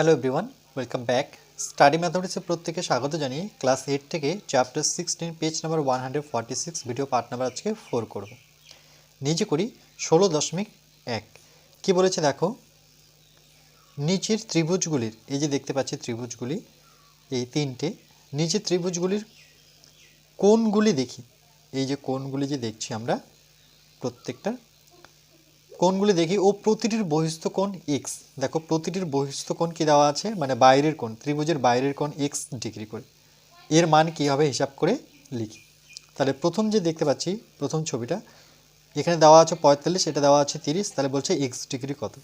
Hello everyone welcome back study ম্যাথমেটিক্সে প্রত্যেকে স্বাগত জানিয়ে ক্লাস এইট থেকে chapter sixteen page number one hundred forty six video part number আজকে four করব। নিজে করি ষোলো দশমিক এক। কী বলেছে দেখো? নিচের ত্রিভুজগুলির, এই যে দেখতে পাচ্ছি ত্রিভুজগুলি, এই তিনটে, নিচের ত্রিভুজগুলির কোনগুলি দেখি। এই যে কোনগুলি যে দেখছি আমরা প্রত্যেকটা কোণগুলি দেখি। ও প্রতিটির বহিস্থ কোণ এক্স দেখো, প্রতিটির বহিস্থ কোণ কি দেওয়া আছে? মানে বাইরের কোণ, ত্রিভুজের বাইরের কোণ এক্স ডিগ্রি করে। এর মান কি হবে হিসাব করে লিখি। তাহলে প্রথম যে দেখতে পাচ্ছি, প্রথম ছবিটা, এখানে দেওয়া আছে পঁয়তাল্লিশ, এটা দেওয়া আছে তিরিশ, তাহলে বলছে এক্স ডিগ্রি কত?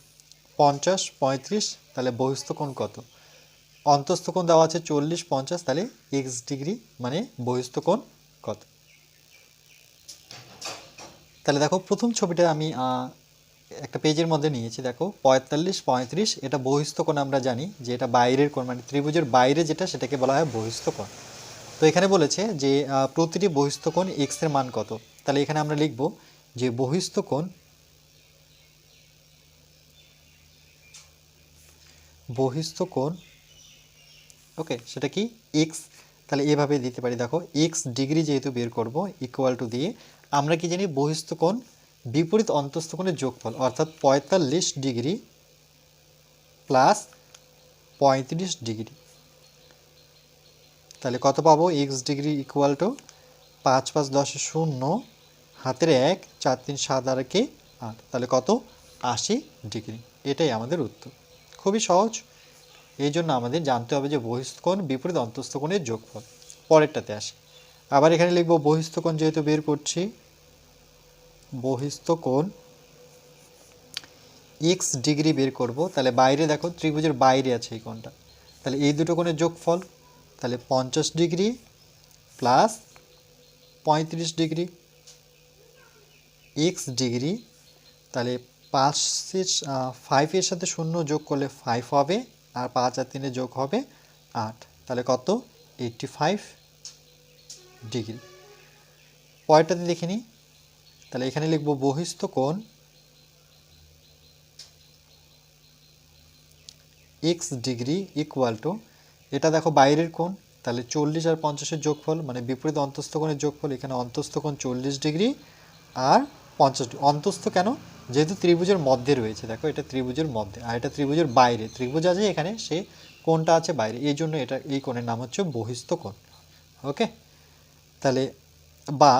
পঞ্চাশ, পঁয়ত্রিশ, তাহলে বহিস্থ কোণ কত? অন্তস্থ কোণ দেওয়া আছে চল্লিশ, পঞ্চাশ, তাহলে এক্স ডিগ্রি মানে বহিস্থ কোণ কত? তাহলে দেখো, প্রথম ছবিটা আমি একটা পেজের মধ্যে নিয়েছি, দেখো, পঁয়তাল্লিশ পঁয়ত্রিশ, এটা বহিস্থ কোণ আমরা জানি, যে এটা বাইরের কোণ মানে ত্রিভুজের বাইরে যেটা, সেটাকে বলা হয় বহিস্থ তো এখানে বলেছে যে প্রতিটি বহিস্থ এক্সের মান কত? তাহলে এখানে আমরা লিখব যে বহিস্থ কোণ বহিস্থ ওকে, সেটা কি? এক্স তাহলে এভাবে দিতে পারি। দেখো এক্স ডিগ্রি যেহেতু বের করব ইকুয়াল টু দিয়ে, আমরা কি জানি বহিস্থ কোণ বিপরীত অন্তস্থ কোণের যোগফল, অর্থাৎ পঁয়তাল্লিশ ডিগ্রি প্লাস পঁয়ত্রিশ ডিগ্রি। তাহলে কত পাবো? এক্স ডিগ্রি ইকুয়াল টু পাঁচ পাঁচ দশ শূন্য, হাতের এক, চার তিন সাত আর একে আট। তাহলে কত? আশি ডিগ্রি। এটাই আমাদের উত্তর। খুবই সহজ। এই জন্য আমাদের জানতে হবে যে বহিস্থ কোণ বিপরীত অন্তস্থ কোণের যোগফল। পরেরটাতে আসে। আবার এখানে লিখব বহিস্থ কোণ যেহেতু বের করছি বহিস্থ কোণ এক্স ডিগ্রি বের করব। তাহলে বাইরে দেখো, ত্রিভুজের বাইরে আছে এই কোণটা। তাহলে এই দুটো কোণের যোগফল, তাহলে পঞ্চাশ ডিগ্রি প্লাস পঁয়ত্রিশ ডিগ্রি এক্স ডিগ্রি, তাহলে পাঁচের ফাইভের সাথে শূন্য যোগ করলে ফাইভ হবে আর পাঁচ আর তিনে যোগ হবে আট। তাহলে কত? Eighty five degree. পরেরটাতে দেখে নিই। তাহলে এখানে লিখব বহিস্থ কোণ এক্স ডিগ্রি ইকুয়াল টু, এটা দেখো বাইরের কোণ, তাহলে চল্লিশ আর পঞ্চাশের যোগফল মানে বিপরীত অন্তস্থ কোণের যোগফল, এখানে অন্তস্থ কোণ চল্লিশ ডিগ্রি আর পঞ্চাশ অন্তস্থ কেন? যেহেতু ত্রিভুজের মধ্যে রয়েছে, দেখো এটা ত্রিভুজের মধ্যে, আর এটা ত্রিভুজের বাইরে, ত্রিভুজ আছে এখানে, সে কোণটা আছে বাইরে, এই জন্য এটা, এই কোণের নাম হচ্ছে বহিস্থ কোণ, ওকে? তাহলে বা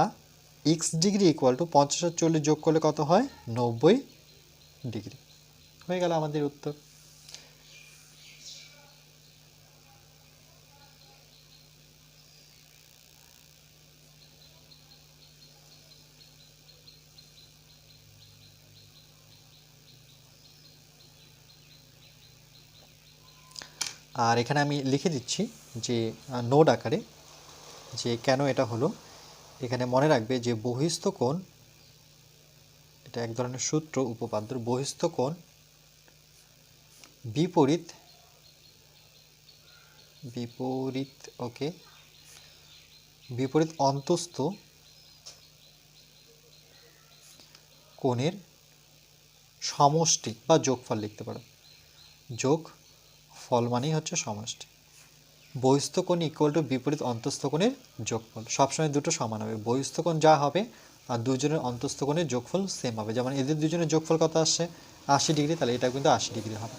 এক্স ডিগ্রি ইকুয়াল টু পঞ্চাশ আর চল্লিশ যোগ করলে কত হয়? নব্বই ডিগ্রি। হয়ে গেল আমাদের উত্তর। আর এখানে আমি লিখে দিচ্ছি যে নোট আকারে যে কেন এটা হলো? এখানে মনে রাখবে যে বহিস্থ কোণ, এটা এক ধরনের সূত্র উপপাদ্য বহিস্থ কোণ, বিপরীত বিপরীত ওকে বিপরীত অন্তস্থ কোণের সমষ্টি বা যোগফল লিখতে পারো। যোগ ফল মানেই হচ্ছে সমষ্টি। বহিস্থ কোণ ইকুয়াল টু বিপরীত অন্তস্থ কোণের যোগফল। সবসময় দুটো সমান হবে। বহিস্থ কোণ যা হবে আর দুজনের অন্তস্থ কোণের যোগফল সেম হবে। যেমন এদের দুজনের যোগফল কত আসছে? আশি ডিগ্রি, তাহলে এটা কিন্তু আশি ডিগ্রি হবে।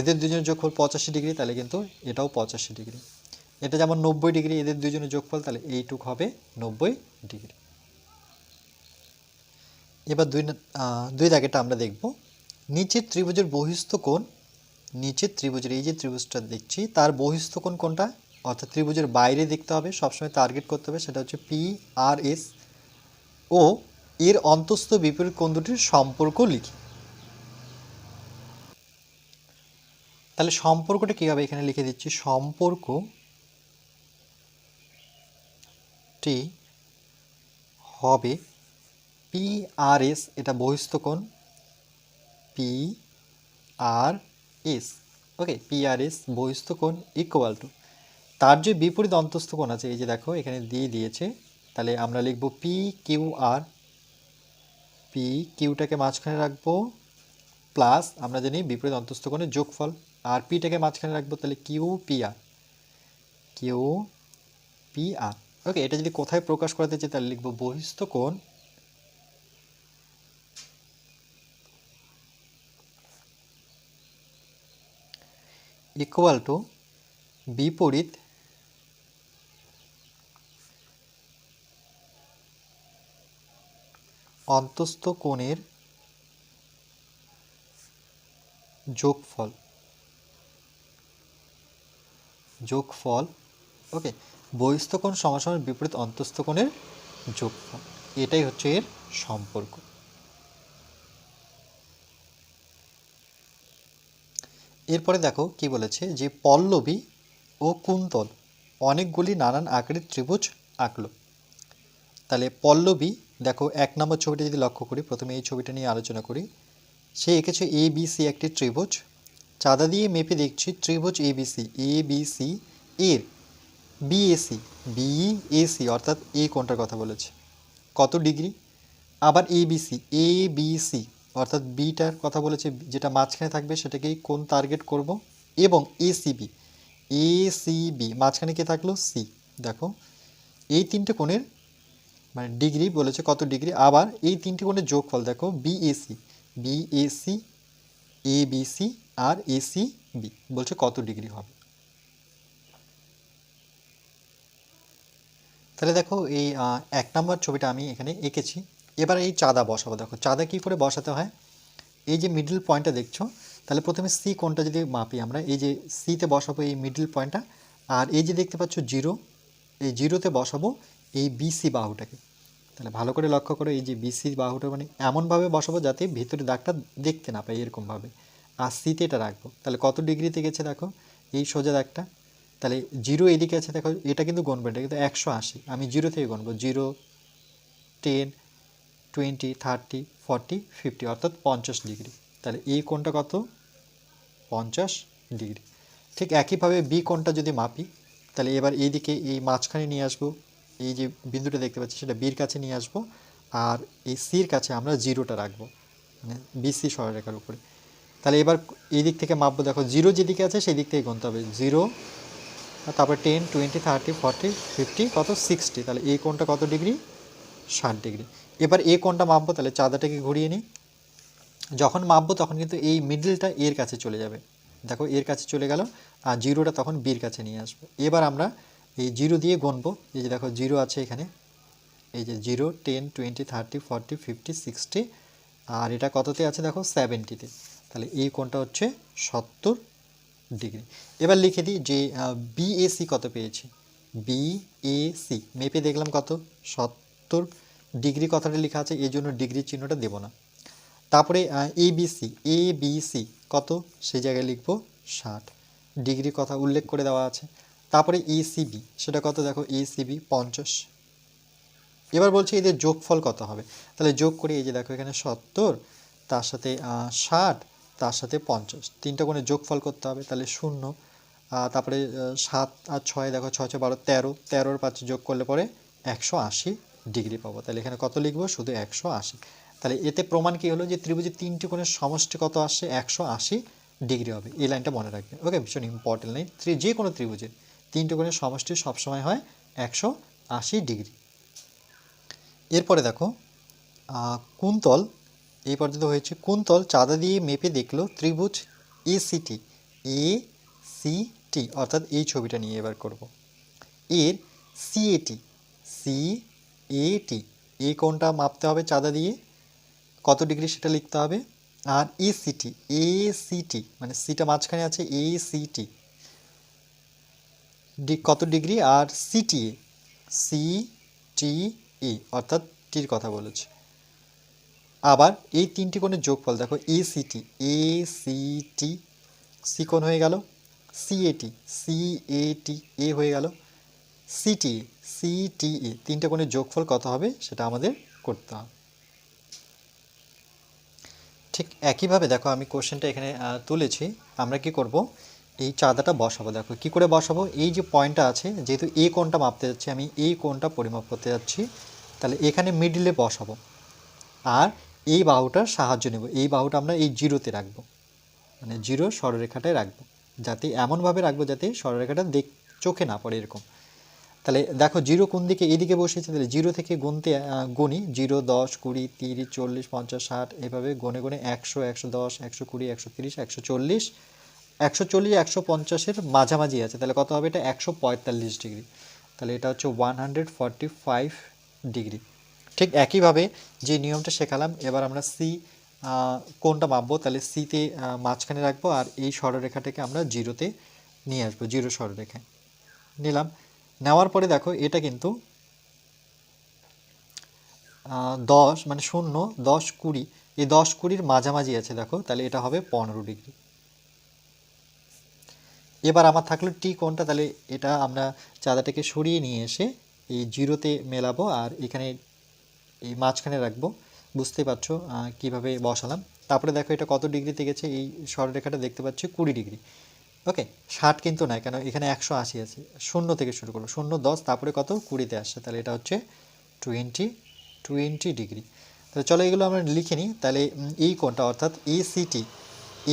এদের দুজনের যোগফল পঁচাশি ডিগ্রি, তাহলে কিন্তু এটাও পঁচাশি ডিগ্রি। এটা যেমন নব্বই ডিগ্রি, এদের দুজনের যোগফল, তাহলে এইটুক হবে নব্বই ডিগ্রি। এবার দুই দুই দাগেটা আমরা দেখব। নিচের ত্রিভুজের বহিস্থ কোণ নিচের ত্রিভুজের, এই যে ত্রিভুজটা দেখছি, তার বহিস্থ কোণ কোনটা? অর্থাৎ ত্রিভুজের বাইরে দেখতে হবে, সবসময় টার্গেট করতে হবে, সেটা হচ্ছে পি আর এস ও এর অন্তস্থ বিপরীত কোণ দুটির সম্পর্ক লিখি। তাহলে সম্পর্কটা কীভাবে এখানে লিখে দিচ্ছি? সম্পর্ক টি হবে পি আর এস এটা বহিস্থ কোণ P R S okay P R S বহিস্থ কোণ ইকুয়াল টু তার যে বিপরীত অন্তস্থ কোণ আছে, এই যে দেখো, এখানে দিয়ে দিয়েছে, তাহলে আমরা লিখব পি কিউ আর পি কিউটাকে মাঝখানে রাখব প্লাস আমরা জানি বিপরীত অন্তস্থ কোণের যোগফল, আর পিটাকে মাঝখানে রাখব, তাহলে Q P R Q P R okay এটা যদি কোথায় প্রকাশ করাতে চাই, তাহলে লিখব বহিস্থ কোণ ইকুয়াল টু বিপরীত অন্তস্থ কোণের যোগফল। যোগফল ওকে বহিস্থ কোণ সমাসমান বিপরীত অন্তস্থ কোণের যোগফল। এটাই হচ্ছে এর সম্পর্ক। এরপরে দেখো কি বলেছে যে পল্লবী ও কুন্তল অনেকগুলি নানান আকারের ত্রিভুজ আঁকলো। তাহলে পল্লবী, দেখো এক নম্বর ছবিটা যদি লক্ষ্য করি, প্রথমে এই ছবিটা নিয়ে আলোচনা করি, সে এঁকেছে এ বি সি একটি ত্রিভুজ। চাঁদা দিয়ে মেপে দেখছি ত্রিভুজ A B C A B C এর বিএসি বিএসি অর্থাৎ এ কোনটার কথা বলেছে? কত ডিগ্রি? আবার A B C A B C অর্থাৎ বিটার কথা বলেছে, যেটা মাঝখানে থাকবে সেটাকেই কোন টার্গেট করব? এবং এসিবি এসিবি মাঝখানে কে থাকল? সি দেখো, এই তিনটে কোণের মানে ডিগ্রি বলেছে কত ডিগ্রি আবার এই তিনটে কোণের যোগফল দেখো বিএসি বিএসি এ বিসি আর এসি বি বলছে কত ডিগ্রি হবে। তাহলে দেখো এই এক নম্বর ছবিটা আমি এখানে এঁকেছি। এবার এই চাঁদা বসাবো। দেখো, চাঁদা কী করে বসাতে হয়? এই যে মিডল পয়েন্টটা দেখছ, তাহলে প্রথমে সি কোনটা যদি মাপি আমরা, এই যে সিতে বসাবো এই মিডল পয়েন্টটা আর এই যে দেখতে পাচ্ছ জিরো এই জিরোতে বসাবো এই বিসি বাহুটাকে। তাহলে ভালো করে লক্ষ্য করো, এই যে বিসি বাহুটা মানে এমনভাবে বসাবো যাতে ভিতরে দাগটা দেখতে না পাই এরকমভাবে। আর সিতে এটা রাখব। তাহলে কত ডিগ্রিতে গেছে দেখো, এই সোজা দাগটা। তাহলে জিরো এদিকে আছে, দেখো, এটা কিন্তু গণবে এটা কিন্তু একশো আশি। আমি জিরো থেকে গণবো zero ten twenty thirty forty fifty অর্থাৎ পঞ্চাশ ডিগ্রি তাহলে এই কোণটা কত? পঞ্চাশ ডিগ্রি ঠিক একইভাবে বি কোণটা যদি মাপি, তাহলে এবার এইদিকে এই মাঝখানে নিয়ে আসব, এই যে বিন্দুটা দেখতে পাচ্ছি সেটা বির কাছে নিয়ে আসব, আর এই সির কাছে আমরা জিরোটা রাখব মানে বিসি সরলরেখার উপরে। তাহলে এবার এই দিক থেকে মাপবো, দেখো জিরো যেদিকে আছে সেই দিক থেকে গুনতে হবে। জিরো তারপরে ten twenty thirty forty fifty কত? সিক্সটি তাহলে এই কোণটা কত ডিগ্রি ষাট ডিগ্রি এবার এ কোনটা মাপবো, তাহলে চাঁদাটাকে ঘুরিয়ে নিই। যখন মাপবো তখন কিন্তু এই মিডলটা এর কাছে চলে যাবে। দেখো, এর কাছে চলে গেল, আর জিরোটা তখন বির কাছে নিয়ে আসব। এবার আমরা এই জিরো দিয়ে গুনবো। এই যে দেখো জিরো আছে এখানে। এই যে zero ten twenty thirty forty fifty sixty আর এটা কততে আছে দেখো সেভেন্টিতে তাহলে এই কোণটা হচ্ছে সত্তর ডিগ্রি। এবার লিখে দিই যে বিএসি কত পেয়েছি? বিএসি মেপে দেখলাম কত? সত্তর ডিগ্রি কথাটা লেখা আছে, এই জন্য ডিগ্রি চিহ্নটা দেব না। তারপরে এ এবিসি এ বিসি কত? সেই জায়গায় লিখব ষাট। ডিগ্রি কথা উল্লেখ করে দেওয়া আছে। তারপরে এসিবি সেটা কত? দেখো এসিবি পঞ্চাশ। এবার বলছি এদের যোগফল কত হবে? তাহলে যোগ করে এই যে দেখো, এখানে সত্তর, তার সাথে ষাট, তার সাথে পঞ্চাশ। তিনটা কোণে যোগফল করতে হবে, তাহলে শূন্য। তারপরে সাত আর ছয়, দেখো, ছয় ছয়, বারো, তেরো। তেরোর পাঁচ যোগ করলে পরে একশো আশি। ডিগ্রি পাবো। তাহলে এখানে কত লিখব? শুধু একশো আশি। তাহলে এতে প্রমাণ কি হলো যে ত্রিভুজের তিনটি কোণের সমষ্টি কত আসছে একশো আশি ডিগ্রি হবে। এই লাইনটা মনে রাখবে ওকে, ভীষণ ইম্পর্টেন্ট লাইন যে কোনো ত্রিভুজের তিনটি কোণের সমষ্টি সবসময় হয় একশো আশি ডিগ্রি। এরপরে দেখো কুন্তল, এই পর্যন্ত হয়েছে। কুন্তল চাঁদা দিয়ে মেপে দেখল ত্রিভুজ এ সিটি এ সি অর্থাৎ এই ছবিটা নিয়ে এবার করব। এর সিএটি সি এ টি এই কোণটা মাপতে হবে চাঁদা দিয়ে? কত ডিগ্রি সেটা লিখতে হবে? আর এ সিটি এ সিটি মানে সিটা মাঝখানে আছে এ সিটি ডি, কত ডিগ্রি? আর সিটিএ সি টি এ অর্থাৎ টির কথা বলেছে। আবার এই তিনটি কোণের যোগফল, দেখো A CT A CT C কোণ হয়ে গেল? সিএটি সিএটি এ হয়ে গেল। সিটিএ সিটিএ তিনটে কোণের যোগফল কত হবে সেটা আমাদের করতে হবে। ঠিক একইভাবে দেখো আমি কোশ্চেনটা এখানে তুলেছি, আমরা কি করব? এই চাঁদাটা বসাবো। দেখো, কি করে বসাবো? এই যে পয়েন্টটা আছে, যেহেতু এই কোণটা মাপতে যাচ্ছি, আমি এই কোণটা পরিমাপ করতে যাচ্ছি, তাহলে এখানে মিডিলে বসাবো। আর এই বাহুটার সাহায্য নেব। এই বাহুটা আমরা এই জিরোতে রাখব। মানে জিরো সরলরেখাটায় রাখব। যাতে এমনভাবে রাখব যাতে সরলরেখাটা দেখ, চোখে না পড়ে এরকম। তাহলে দেখো জিরো কোন দিকে এদিকে বসেছে, তাহলে জিরো থেকে গুনতে গুনি, জিরো, দশ, কুড়ি, তিরিশ, চল্লিশ, পঞ্চাশ, ষাট, এভাবে গনে গনে একশো একশো দশ, একশো কুড়ি, একশো তিরিশ, একশো চল্লিশ একশো চল্লিশ, একশো পঞ্চাশের মাঝামাঝি আছে, তাহলে কত হবে এটা? একশো পঁয়তাল্লিশ ডিগ্রি। তাহলে এটা হচ্ছে one hundred forty five degree. ঠিক একইভাবে যে নিয়মটা শেখালাম, এবার আমরা সি কোনটা মাপবো? তাহলে সিতে মাঝখানে রাখব আর এই সরলরেখাটাকে আমরা জিরোতে নিয়ে আসব, জিরো সরলরেখায়। নিলাম। নেওয়ার পরে দেখো, এটা কিন্তু দশ মানে শূন্য, দশ কুড়ি, এই দশ কুড়ির মাঝামাঝি আছে দেখো, তাহলে এটা হবে পনেরো ডিগ্রি। এবার আমার থাকল টি কোনটা তাহলে এটা আমরা চাঁদাটাকে সরিয়ে নিয়ে এসে এই জিরোতে মেলাবো, আর এখানে এই মাঝখানে রাখব। বুঝতে পারছ কীভাবে বসালাম? তারপরে দেখো এটা কত ডিগ্রিতে গেছে, এই সরলরেখাটা দেখতে পাচ্ছি কুড়ি ডিগ্রি। ওকে ষাট কিন্তু নয়, কেন এখানে একশো আশি আছে। শূন্য থেকে শুরু করো শূন্য দশ, তারপরে কত? কুড়িতে আসছে, তাহলে এটা হচ্ছে টোয়েন্টি টোয়েন্টি ডিগ্রি। তাহলে চলো এগুলো আমরা লিখে নিই। তাহলে এই কোনটা অর্থাৎ এসিটি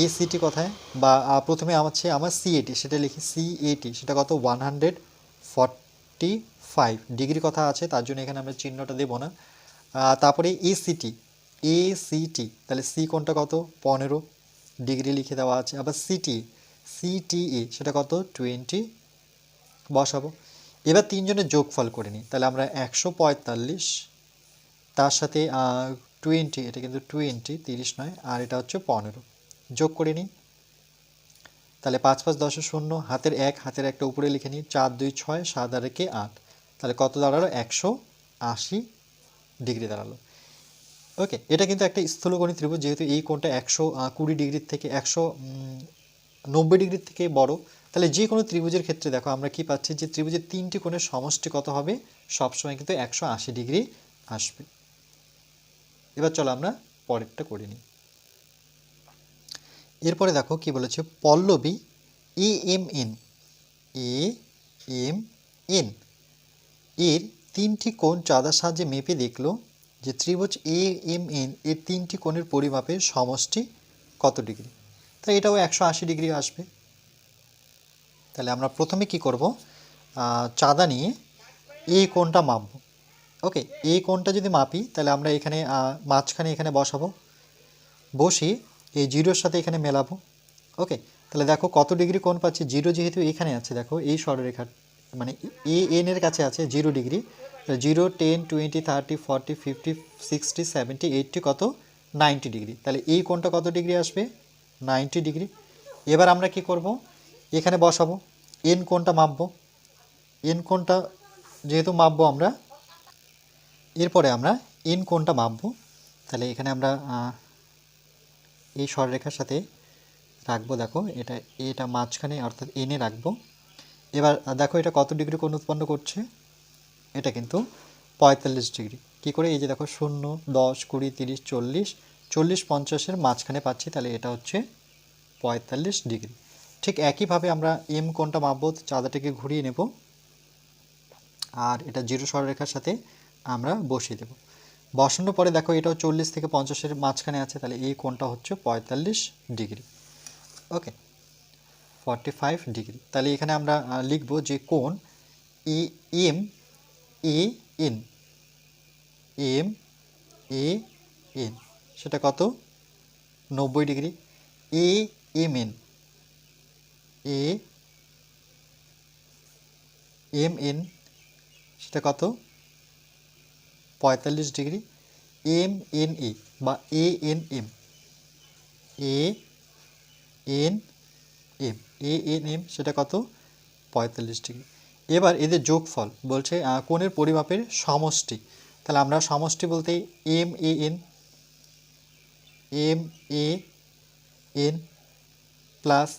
এসিটি কথায়? বা প্রথমে আমার হচ্ছে আমার সিএটি সেটা লিখি সিএটি সেটা কত? One hundred forty five degree কথা আছে, তার জন্য এখানে আমরা চিহ্নটা দেবো না। তারপরে এসিটি এসিটি তাহলে সি কোনটা কত? পনেরো ডিগ্রি লিখে দেওয়া আছে। আবার সিটি সিটিএ সেটা কত? টোয়েন্টি বসাবো। এবার তিনজনের যোগফল করে নিই। তাহলে আমরা একশো পঁয়তাল্লিশ, তার সাথে টোয়েন্টি এটা কিন্তু টোয়েন্টি তিরিশ নয়, আর এটা হচ্ছে পনেরো। যোগ করে নিই। তাহলে পাঁচ পাঁচ দশে শূন্য, হাতের এক, হাতের একটা উপরে লিখে নিই, চার, দুই, ছয়, সাত আর একে আট। তাহলে কত দাঁড়াল? একশো আশি ডিগ্রি দাঁড়াল। ওকে, এটা কিন্তু একটা স্থূলকোণী ত্রিভুজ, যেহেতু এই কোণটা একশো কুড়ি ডিগ্রির থেকে একশো নব্বই ডিগ্রির থেকে বড়। তাহলে যে কোনো ত্রিভুজের ক্ষেত্রে দেখো, আমরা কি পাচ্ছি যে ত্রিভুজের তিনটি কোণের সমষ্টি কত হবে? সবসময় কিন্তু একশো আশি ডিগ্রি আসবে। এবার চলো আমরা পরেরটা করে নিই। এরপরে দেখো কি বলেছে, Pallabi A M N, A M N. এর তিনটি কোণ চাঁদার সাহায্যে মেপে দেখল যে ত্রিভুজ এ এম এন এর তিনটি কোণের পরিমাপের সমষ্টি কত ডিগ্রি? তাই এটাও একশো আশি ডিগ্রি আসবে। তাহলে আমরা প্রথমে কি করব? চাঁদা নিয়ে এই কোণটা মাপব। ওকে এই কোণটা যদি মাপি, তাহলে আমরা এখানে মাঝখানে এখানে বসাবো। বসে এই জিরোর সাথে এখানে মেলাবো। ওকে, তাহলে দেখো কত ডিগ্রি কোণ পাচ্ছি? জিরো যেহেতু এখানে আছে, দেখো এই সরলরেখার মানে এ, এন এর কাছে আছে zero degree. Zero, ten, twenty, thirty, forty, fifty, sixty, seventy, eighty কত? Ninety degree. তাহলে এই কোণটা কত ডিগ্রি আসবে? Ninety degree. এবার আমরা কি করব? এখানে বসাবো। এন কোণটা মাপবো। এন কোণটা যেহেতু মাপবো আমরা, এরপরে আমরা এন কোণটা মাপবো। তাহলে এখানে আমরা এই সরলরেখার সাথে রাখব, দেখো, এটা এটা মাঝখানে, অর্থাৎ এনে রাখব। এবার, দেখো, এটা কত ডিগ্রি কোণ উৎপন্ন করছে? এটা কিন্তু পঁয়তাল্লিশ ডিগ্রি। কী করে? এই যে দেখো, শূন্য, দশ, কুড়ি, তিরিশ, চল্লিশ চল্লিশ পঞ্চাশের মাঝখানে পাচ্ছি, তাহলে এটা হচ্ছে পঁয়তাল্লিশ ডিগ্রি। ঠিক একইভাবে আমরা এম কোনটা মাপবো, চাঁদাটাকে ঘুরিয়ে নেব। আর এটা জিরো সরলরেখার সাথে আমরা বসিয়ে দেব। বসানোর পরে দেখো, এটাও চল্লিশ থেকে পঞ্চাশের মাঝখানে আছে, তাহলে এই কোনটা হচ্ছে পঁয়তাল্লিশ degree. Okay, forty five degree. তাহলে এখানে আমরা লিখব যে কোন A, M, A, N. M, A, N. সেটা কত? নব্বই degree. A M N A M N সেটা কত? পঁয়তাল্লিশ ডিগ্রি। এম এন এ বা A N M A N M A N M সেটা কত? পঁয়তাল্লিশ ডিগ্রি। এবার এদের যোগফল বলছে কোণের পরিমাপের সমষ্টি। তাহলে আমরা সমষ্টি বলতে M A N M A N plus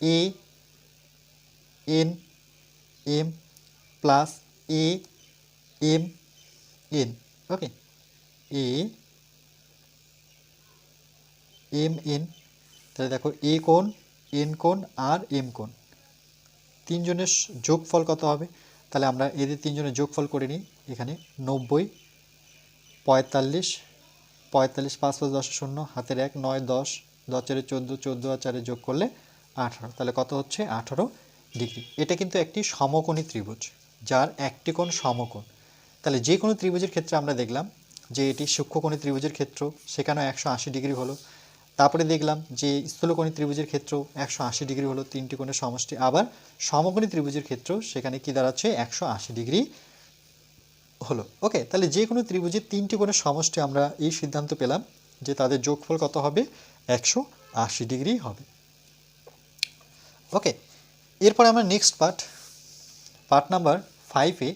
A N M plus A M N okay A M N তাহলে দেখো এ কোণ এন কোণ আর এম কোণ। তিনজনের যোগফল কত হবে? তাহলে আমরা এদের তিনজনের যোগফল করে নিই। এখানে নব্বই, পঁয়তাল্লিশ পঁয়তাল্লিশ পাঁচ পাঁচ দশ শূন্য, হাতের এক, নয়, দশ দশ চারে চোদ্দ চোদ্দ আর চারে যোগ করলে আঠারো। তাহলে কত হচ্ছে? আঠারো ডিগ্রি। এটা কিন্তু একটি সমকোণী ত্রিভুজ, যার একটি কোণ সমকোণ। তাহলে যে কোনো ত্রিভুজের ক্ষেত্রে আমরা দেখলাম যে এটি সূক্ষ্মকোণী ত্রিভুজের ক্ষেত্র, সেখানেও একশো আশি ডিগ্রি হলো। তারপরে দেখলাম যে স্থূলকোণী ত্রিভুজের ক্ষেত্রেও একশো আশি ডিগ্রি হলো, তিনটি কোণের সমষ্টি। আবার সমকোণী ত্রিভুজের ক্ষেত্রেও সেখানে কি দাঁড়াচ্ছে? একশো আশি ডিগ্রি হলো। ওকে তাহলে যে কোনো ত্রিভুজের তিনটি কোণের সমষ্টি আমরা এই সিদ্ধান্ত পেলাম যে তাদের যোগফল কত হবে? একশো আশি ডিগ্রি হবে। ওকে এরপর আমরা নেক্সট পার্ট পার্ট নাম্বার ফাইভে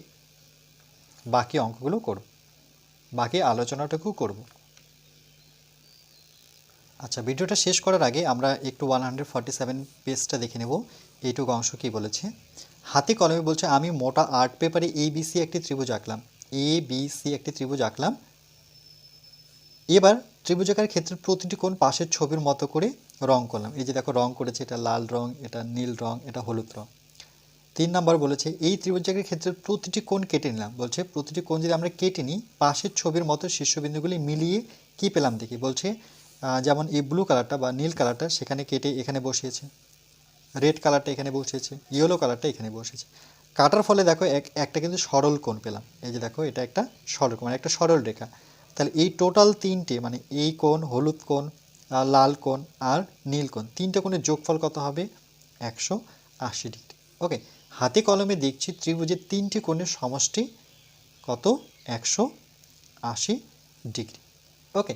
বাকি অঙ্কগুলো করব। বাকি আলোচনাটুকু করব। আচ্ছা ভিডিওটা শেষ করার আগে আমরা একটু ওয়ান হান্ড্রেড ফর্টি সেভেন পেজটা দেখে নেব। এইটুকু অংশ কী বলেছে? হাতে কলমে বলছে, আমি মোটা আর্ট পেপারে এ বিসি একটি ত্রিভুজ আঁকলাম। এ বি সি একটি ত্রিভুজ আঁকলাম। এবার ত্রিভুজাকার ক্ষেত্রে প্রতিটি কোণ পাশের ছবির মতো করে রং করলাম। এই যে দেখো, রং করেছে, এটা লাল রং, এটা নীল রং, এটা হলুদ রং। তিন নম্বর বলেছে, এই ত্রিভুজাকার ক্ষেত্রে প্রতিটি কোণ কেটে নিলাম। বলছে, প্রতিটি কোণ যদি আমরা কেটে নিই, পাশের ছবির মতো শীর্ষবিন্দুগুলি মিলিয়ে কি পেলাম দেখি? বলছে যেমন এই ব্লু কালারটা বা নীল কালারটা সেখানে কেটে এখানে বসিয়েছে। রেড কালারটা এখানে বসিয়েছে। ইয়েলো কালারটা এখানে বসেছে কাটার ফলে দেখো এক, একটা কিন্তু সরল কোণ পেলাম। এই যে দেখো, এটা একটা সরল কোণ মানে একটা সরল রেখা। তাহলে এই টোটাল তিনটে মানে এই কোণ, হলুদ কোণ লাল কোণ, আর নীল কোণ, তিনটে কোণের যোগফল কত হবে? একশো আশি ডিগ্রি। ওকে, হাতে কলমে দেখছি ত্রিভুজের তিনটি কোণের সমষ্টি কত? একশো আশি ডিগ্রি। ওকে